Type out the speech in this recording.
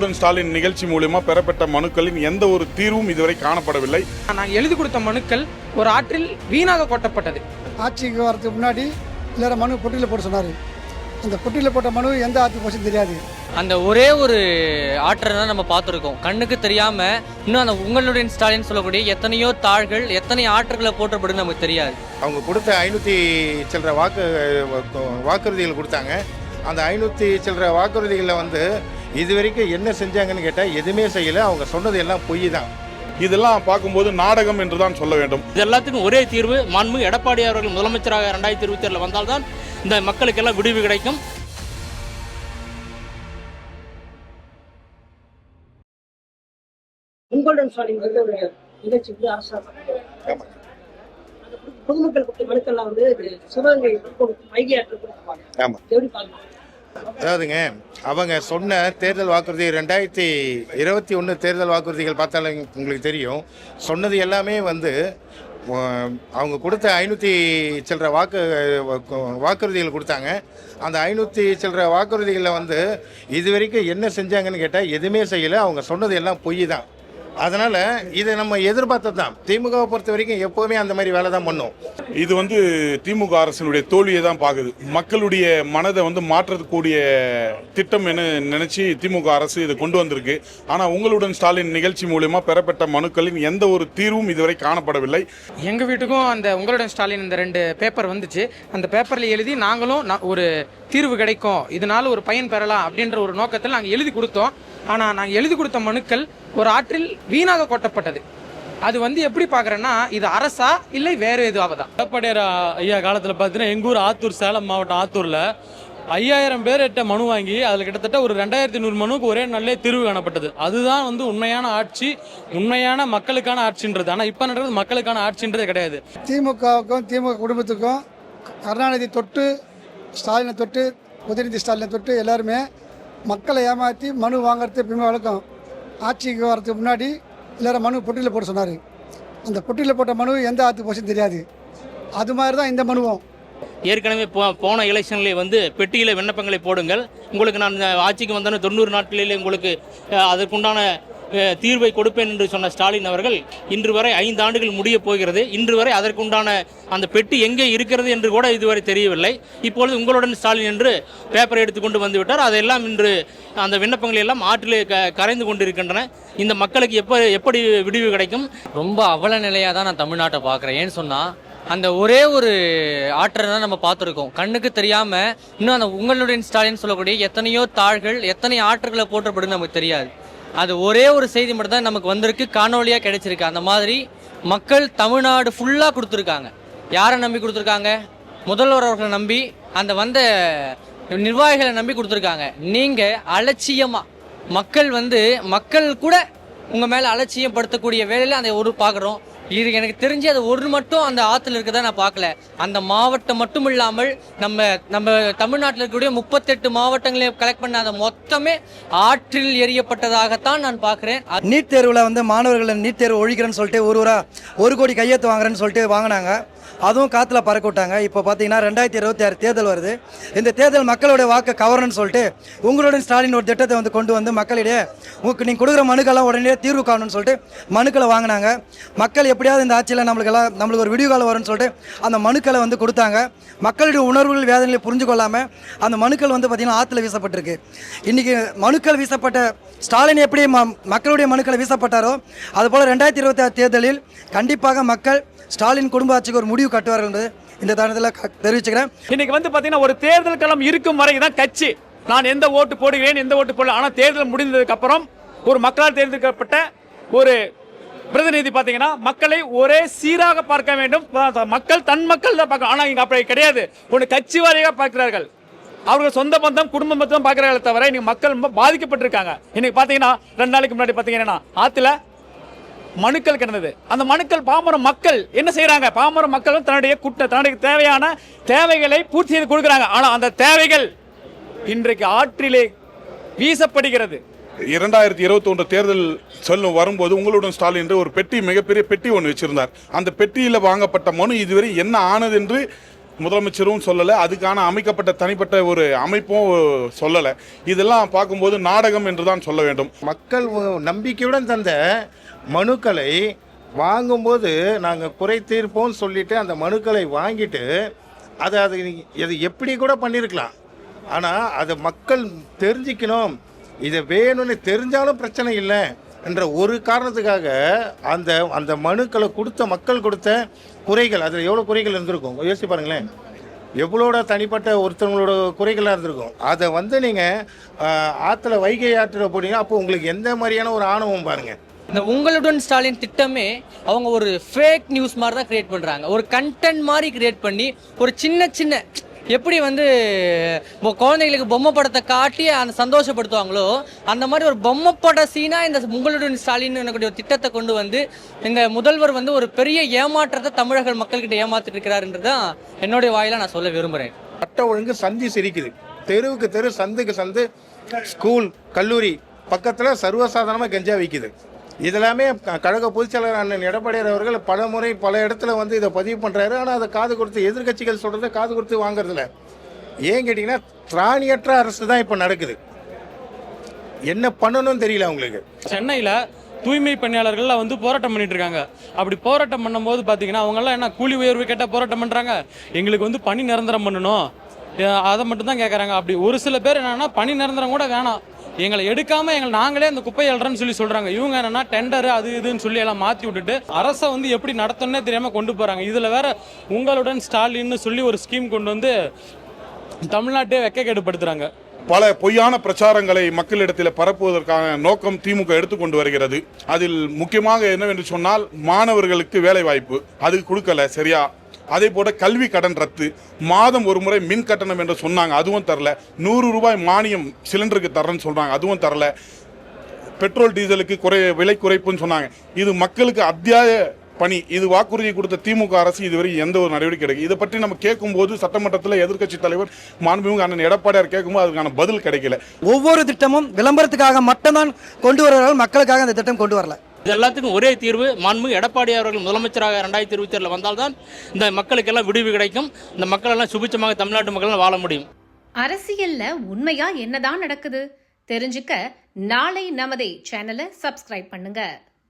உங்களுடன் ஸ்டாலின் நிகழ்ச்சி மூலியமா பெறப்பட்ட மனுக்களின் எந்த ஒரு தீர்வும் இதுவரை காணப்படவில்லை. நான் எழுதி கொடுத்த மனுக்கள் ஒரு ஆற்றில் வீணாக கொட்டப்பட்டது. ஆட்சிக்கு வரதுக்கு முன்னாடி எல்லாரும் மனு பொட்டியில் போட சொன்னார். அந்த பொட்டியில் போட்ட மனு எந்த ஆற்றுக்கு போச்சுன்னு தெரியாது. அந்த ஒரே ஒரு ஆற்றலை தான் நம்ம பார்த்துருக்கோம். கண்ணுக்கு தெரியாம இன்னும் அந்த உங்களுடைய ஸ்டாலின் சொல்லக்கூடிய எத்தனையோ தாள்கள் எத்தனை ஆற்றுகளை போற்றப்படுன்னு நமக்கு தெரியாது. அவங்க கொடுத்த ஐநூற்றி சில்லற வாக்கு வாக்குறுதிகள் கொடுத்தாங்க. அந்த ஐநூற்றி சில்லற வாக்குறுதிகளில் வந்து இது வரைக்கும் என்ன செஞ்சாங்கன்னு கேட்டால் எதுவுமே செய்யலை. அவங்க சொன்னது எல்லாம் பொய் தான் இதெல்லாம் பார்க்கும்போது நாடகம் என்றுதான் சொல்ல வேண்டும். இது எல்லாத்துக்கும் ஒரே தீர்வு மாண்புமிகு எடப்பாடி அவர்கள் முதலமைச்சராக ரெண்டாயிரத்தி இருபத்தி ஏழில் வந்தால்தான் இந்த மக்களுக்கெல்லாம் விடுவி கிடைக்கும். உங்களுடன் ஸ்டாலின் வந்து ஒரு நிகழ்ச்சி வந்து அரசாங்கம் பொதுமக்கள் கொடுத்த மனுக்கள்லாம் வந்து சிவகங்கை வைகை ஆற்றில் கொடுத்துருப்பாங்க. ஆமாம் எப்படி பாருங்க அதாவதுங்க அவங்க சொன்ன தேர்தல் வாக்குறுதி ரெண்டாயிரத்தி இருபத்தி ஒன்று தேர்தல் வாக்குறுதிகள் பார்த்தாலும் உங்களுக்கு தெரியும். சொன்னது எல்லாமே வந்து அவங்க கொடுத்த ஐநூற்றி சில்லற வாக்கு வாக்குறுதிகள் கொடுத்தாங்க. அந்த ஐநூற்றி சில்லற வாக்குறுதிகளில் வந்து இது வரைக்கும் என்ன செஞ்சாங்கன்னு கேட்டால் எதுவுமே செய்யலை. அவங்க சொன்னது எல்லாம் பொய் தான் அதனால் இதை நம்ம எதிர்பார்த்தது தான். திமுகவை பொறுத்த வரைக்கும் எப்போவுமே அந்த மாதிரி வேலை தான் பண்ணும். இது வந்து திமுக அரசினுடைய தோல்வியை தான் பார்க்குது. மக்களுடைய மனதை வந்து மாற்றக்கூடிய திட்டம் என நினைச்சு திமுக அரசு இதை கொண்டு வந்திருக்கு. ஆனால் உங்களுடன் ஸ்டாலின் நிகழ்ச்சி மூலியமா பெறப்பட்ட மனுக்களின் எந்த ஒரு தீர்வும் இதுவரை காணப்படவில்லை. எங்க வீட்டுக்கும் அந்த உங்களுடன் ஸ்டாலின் இந்த ரெண்டு பேப்பர் வந்துச்சு. அந்த பேப்பர்ல எழுதி நாங்களும் ஒரு தீர்வு கிடைக்கும். இதனால ஒரு பயன் பெறலாம் அப்படின்ற ஒரு நோக்கத்தில் நாங்கள் எழுதி கொடுத்தோம். ஆனா நாங்கள் எழுதி கொடுத்த மனுக்கள் ஒரு ஆற்றில் வீணாக கொட்டப்பட்டது. அது வந்து எப்படி பார்க்குறேன்னா இது அரசா இல்லை வேறு எதுவாவதா எடப்பாடியார் ஐயா காலத்தில் பார்த்தீங்கன்னா எங்கள் ஊர் ஆத்தூர் சேலம் மாவட்டம் ஆத்தூரில் ஐயாயிரம் பேர் எட்ட மனு வாங்கி அதில் கிட்டத்தட்ட ஒரு ரெண்டாயிரத்தி நூறு மனுக்கு ஒரே நாளிலே தீர்வு காணப்பட்டது. அதுதான் வந்து உண்மையான ஆட்சி உண்மையான மக்களுக்கான ஆட்சின்றது. ஆனால் இப்போ நடக்கிறது மக்களுக்கான ஆட்சின்றதே கிடையாது. திமுகவுக்கும் திமுக குடும்பத்துக்கும் கருணாநிதி தொட்டு ஸ்டாலினை தொட்டு உதயநிதி ஸ்டாலினை தொட்டு எல்லாருமே மக்களை ஏமாற்றி மனு வாங்குறது எப்பயுமே வழக்கம். ஆட்சிக்கு வரதுக்கு முன்னாடி எல்லாரும் மனு பொட்டியில் போட சொன்னார். அந்த பொட்டியில் போட்ட மனு எந்த ஆற்று போச்சுன்னு தெரியாது. அது மாதிரி தான் இந்த மனுவும். ஏற்கனவே போ போன எலெக்ஷன்லேயே வந்து பெட்டியில் விண்ணப்பங்களை போடுங்கள். உங்களுக்கு நான் ஆட்சிக்கு வந்தோன்னே தொண்ணூறு நாட்களிலே உங்களுக்கு அதற்குண்டான தீர்வை கொடுப்பேன் என்று சொன்ன ஸ்டாலின் அவர்கள் இன்று வரை ஐந்து ஆண்டுகள் முடிய போகிறது. இன்று வரை அதற்குண்டான அந்த பெட்டி எங்கே இருக்கிறது என்று கூட இதுவரை தெரியவில்லை. இப்பொழுது உங்களுடன் ஸ்டாலின் என்று பேப்பரை எடுத்துக்கொண்டு வந்துவிட்டார். அதெல்லாம் இன்று அந்த விண்ணப்பங்கள் எல்லாம் ஆற்றிலே க கரைந்து கொண்டிருக்கின்றன. இந்த மக்களுக்கு எப்போ எப்படி விடிவு கிடைக்கும்? ரொம்ப அவல நிலையாக தான் நான் தமிழ்நாட்டை பார்க்குறேன். ஏன்னு சொன்னால் அந்த ஒரே ஒரு ஆற்றலை தான் நம்ம பார்த்துருக்கோம். கண்ணுக்கு தெரியாமல் இன்னும் அந்த உங்களுடைய ஸ்டாலின் சொல்லக்கூடிய எத்தனையோ தாள்கள் எத்தனை ஆற்றுகளை போற்றப்படுன்னு நமக்கு தெரியாது. அது ஒரே ஒரு செய்தி மட்டும் தான் நமக்கு வந்திருக்கு. காணொலியாக கிடைச்சிருக்கு. அந்த மாதிரி மக்கள் தமிழ்நாடு ஃபுல்லாக கொடுத்துருக்காங்க. யாரை நம்பி கொடுத்துருக்காங்க? முதல்வர் அவர்களை நம்பி அந்த வந்த நிர்வாகிகளை நம்பி கொடுத்துருக்காங்க. நீங்கள் அலட்சியமாக மக்கள் வந்து மக்கள் கூட உங்கள் மேலே அலட்சியம் படுத்தக்கூடிய வேலையில் அந்த ஒரு பார்க்குறோம் இது எனக்கு தெரிஞ்சு அது ஒரு மட்டும் அந்த ஆற்றுல இருக்கதான் நான் பார்க்கல. அந்த மாவட்டம் மட்டும் இல்லாமல் நம்ம நம்ம தமிழ்நாட்டில் இருக்கக்கூடிய முப்பத்தெட்டு மாவட்டங்களையும் கலெக்ட் பண்ண அதை மொத்தமே ஆற்றில் எரியப்பட்டதாகத்தான் நான் பார்க்குறேன். நீட் தேர்வில் வந்து மாணவர்களை நீட் தேர்வு ஒழிக்கிறேன்னு சொல்லிட்டு ஒரு ஒரு கோடி கையெழுத்து வாங்குறேன்னு சொல்லிட்டு வாங்கினாங்க. அதுவும் காற்றுல பறக்க விட்டாங்க. இப்போ பார்த்தீங்கன்னா ரெண்டாயிரத்தி இருபத்தி ஆறு தேர்தல் வருது. இந்த தேர்தல் மக்களுடைய வாக்கை கவரணும்னு சொல்லிட்டு உங்களுடைய ஸ்டாலின் ஒரு திட்டத்தை வந்து கொண்டு வந்து மக்களிடையே உங்களுக்கு நீங்கள் கொடுக்குற மனுக்கெல்லாம் உடனே தீர்வு காணணும்னு சொல்லிட்டு மனுக்களை வாங்கினாங்க. மக்கள் எப்படியாவது இந்த ஆட்சியில் நம்மளுக்கெல்லாம் நம்மளுக்கு ஒரு விடிவு காலம் வரும்னு சொல்லிட்டு அந்த மனுக்களை வந்து கொடுத்தாங்க. மக்களுடைய உணர்வுகள் வேதனைகளை புரிஞ்சு கொள்ளாமல் அந்த மனுக்கள் வந்து பார்த்திங்கன்னா ஆற்றுல வீசப்பட்டிருக்கு. இன்றைக்கி மனுக்கள் வீசப்பட்ட ஸ்டாலின் எப்படி ம மக்களுடைய மனுக்களை வீசப்பட்டாரோ அதுபோல் ரெண்டாயிரத்தி இருபத்தி ஆறு தேர்தலில் கண்டிப்பாக மக்கள் ஸ்டாலின் குடும்ப ஆட்சிக்கு ஒரு முடிவு கட்டுவார்கள் என்று இந்த தருணத்தில் க- தெரிவிச்சுக்கிறேன். இன்னைக்கு வந்து பார்த்தீங்கன்னா ஒரு தேர்தல் களம் இருக்கும் வரை தான் கட்சி. நான் எந்த ஓட்டு போடுகிறேன் எந்த ஓட்டு போடல. ஆனால் தேர்தல் முடிந்ததுக்கு அப்புறம் ஒரு மக்களால் தேர்ந்தெடுக்கப்பட்ட ஒரு பிரதிநிதி பார்த்தீங்கன்னா மக்களை ஒரே சீராக பார்க்க வேண்டும். மக்கள் தன் மக்கள் தான் பார்க்க ஆனால் இங்கே அப்படி கிடையாது. ஒன்று கட்சி வாரியாக பார்க்கிறார்கள். அவர்கள் சொந்த பந்தம் குடும்ப பந்தம் பார்க்குறாங்களே தவிர இன்னைக்கு மக்கள் ரொம்ப பாதிக்கப்பட்டிருக்காங்க. இன்னைக்கு பார்த்தீங்கன்னா ரெண்டு நாளைக்கு முன்னாடி பார்த்தீங்கன்னா ஆற்றுல மனுக்கள் கிடந்தது. அந்த மனுக்கள் பாமர மக்கள் என்ன செய்கிறாங்க பாமர மக்களும் தன்னுடைய குட்ட தன்னுடைய தேவையான தேவைகளை பூர்த்தி செய்து கொடுக்குறாங்க. ஆனால் அந்த தேவைகள் இன்றைக்கு ஆற்றிலே வீசப்படுகிறது. இரண்டாயிரத்தி இருபத்தி ஒன்று தேர்தல் சொல்லும் வரும்போது உங்களுடன் ஸ்டாலின் என்று ஒரு பெட்டி மிகப்பெரிய பெட்டி ஒன்று வச்சிருந்தார். அந்த பெட்டியில் வாங்கப்பட்ட மனு இதுவரை என்ன ஆனது என்று முதலமைச்சரும் சொல்லலை அதுக்கான அமைக்கப்பட்ட தனிப்பட்ட ஒரு அமைப்பும் சொல்லலை. இதெல்லாம் பார்க்கும்போது நாடகம் என்று தான் சொல்ல வேண்டும். மக்கள் நம்பிக்கையுடன் தந்த மனுக்களை வாங்கும்போது நாங்கள் குறை தீர்ப்போம்னு சொல்லிட்டு அந்த மனுக்களை வாங்கிட்டு அதை அது இது எப்படி கூட பண்ணியிருக்கலாம் ஆனால் அதை மக்கள் தெரிஞ்சுக்கணும். இதை வேணும்னு தெரிஞ்சாலும் பிரச்சனை இல்லை. என்ற ஒரு காரணத்துக்காக அந்த அந்த மனுக்களை கொடுத்த மக்கள் கொடுத்த குறைகள் அதில் எவ்வளோ குறைகள் இருந்திருக்கும்? யோசிச்சு பாருங்களேன். எவ்வளோட தனிப்பட்ட ஒருத்தவங்களோட குறைகளாக இருந்திருக்கும். அதை வந்து நீங்கள் ஆற்றுல வைகை ஆற்றுல போனீங்கன்னா அப்போ உங்களுக்கு எந்த மாதிரியான ஒரு ஆணவம் பாருங்கள் இந்த உங்களுடன் ஸ்டாலின் திட்டமே அவங்க ஒரு ஃபேக் நியூஸ் மாதிரி தான் கிரியேட் பண்ணுறாங்க ஒரு கண்டென்ட் மாதிரி கிரியேட் பண்ணி ஒரு சின்ன சின்ன எப்படி வந்து இப்போ குழந்தைங்களுக்கு பொம்மை படத்தை காட்டி அந்த சந்தோஷப்படுத்துவாங்களோ அந்த மாதிரி ஒரு பொம்மை பட சீனாக இந்த உங்களுடன் ஸ்டாலின் ஒரு திட்டத்தை கொண்டு வந்து இந்த முதல்வர் வந்து ஒரு பெரிய ஏமாற்றத்தை தமிழக மக்கள்கிட்ட ஏமாத்திட்டு இருக்கிறாருன்றது தான் என்னுடைய வாயில நான் சொல்ல விரும்புகிறேன் சட்ட ஒழுங்கு சந்தி சிரிக்குது. தெருவுக்கு தெரு சந்துக்கு சந்து ஸ்கூல் கல்லூரி பக்கத்தில் சர்வசாதாரணமாக கஞ்சா விற்கிது இதெல்லாமே கழக பொதுச்செயலாளர் அண்ணன் எடப்பாடியார் அவர்கள் பல முறை பல இடத்துல வந்து இதை பதிவு பண்ணுறாரு ஆனால் அதை காது கொடுத்து எதிர்கட்சிகள் சொல்கிறத காது கொடுத்து வாங்குறதில்ல ஏன் கேட்டிங்கன்னா திராணியற்ற அரசு தான் இப்போ நடக்குது. என்ன பண்ணணும்னு தெரியல அவங்களுக்கு. சென்னையில் தூய்மை பணியாளர்கள்லாம் வந்து போராட்டம் பண்ணிட்டு இருக்காங்க. அப்படி போராட்டம் பண்ணும்போது பார்த்தீங்கன்னா அவங்கெல்லாம் என்ன கூலி உயர்வு கேட்டால் போராட்டம் பண்ணுறாங்க எங்களுக்கு வந்து பணி நிரந்தரம் பண்ணணும். அதை மட்டும் தான் கேட்குறாங்க அப்படி ஒரு சில பேர் என்னன்னா பணி நிரந்தரம் கூட வேணாம். எங்களை எடுக்காம எங்களை நாங்களே அந்த குப்பை அல்றோம்னு சொல்லி சொல்றாங்க. இவங்க என்னன்னா டெண்டர் அது இதுன்னு சொல்லி எல்லாம் மாத்தி விட்டுட்டு அரசை வந்து எப்படி நடத்தணும்னே தெரியாம கொண்டு போறாங்க. இதுல வேற உங்களுடன் ஸ்டாலின்னு சொல்லி ஒரு ஸ்கீம் கொண்டு வந்து தமிழ்நாட்டே வெக்கக்கேடுபடுத்துறாங்க. பல பொய்யான பிரச்சாரங்களை மக்களிடத்தில் பரப்புவதற்கான நோக்கம் திமுக எடுத்துக்கொண்டு வருகிறது. அதில் முக்கியமாக என்னவென்று சொன்னால் மாணவர்களுக்கு வேலை வாய்ப்பு அது கொடுக்கல சரியா? அதே போல கல்வி கடன் ரத்து. மாதம் ஒரு முறை மின் கட்டணம் என்று சொன்னாங்க. அதுவும் தரல. நூறு ரூபாய் மானியம் சிலிண்டருக்கு தரேன்னு சொல்கிறாங்க அதுவும் தரல. பெட்ரோல் டீசலுக்கு குறை விலை குறைப்புன்னு சொன்னாங்க. இது மக்களுக்கு அத்தியாய பணி. இது வாக்குறுதி கொடுத்த திமுக அரசு இதுவரை எந்த ஒரு நடவடிக்கை எடுக்கும் இதை பற்றி நம்ம கேட்கும்போது சட்டமன்றத்தில் எதிர்க்கட்சி தலைவர் மாண்புமிகு அண்ணன் எடப்பாடியார் கேட்கும்போது அதுக்கான பதில் கிடைக்கல. ஒவ்வொரு திட்டமும் விளம்பரத்துக்காக மட்டும்தான் கொண்டு வருவார்கள் மக்களுக்காக அந்த திட்டம் கொண்டு வரல. இது எல்லாத்துக்கும் ஒரே தீர்வு மாண்புமிகு எடப்பாடி அவர்கள் முதலமைச்சராக ரெண்டாயிரத்தி இருபத்தி ஏழில் வந்தால்தான் இந்த மக்களுக்கெல்லாம் விடுவி கிடைக்கும். இந்த மக்கள் எல்லாம் சுபிச்சமாக தமிழ்நாட்டு மக்கள் வாழ முடியும். அரசியல்ல உண்மையா என்னதான் நடக்குது? தெரிஞ்சுக்க நாளை நமதே சேனலை சப்ஸ்கிரைப் பண்ணுங்க.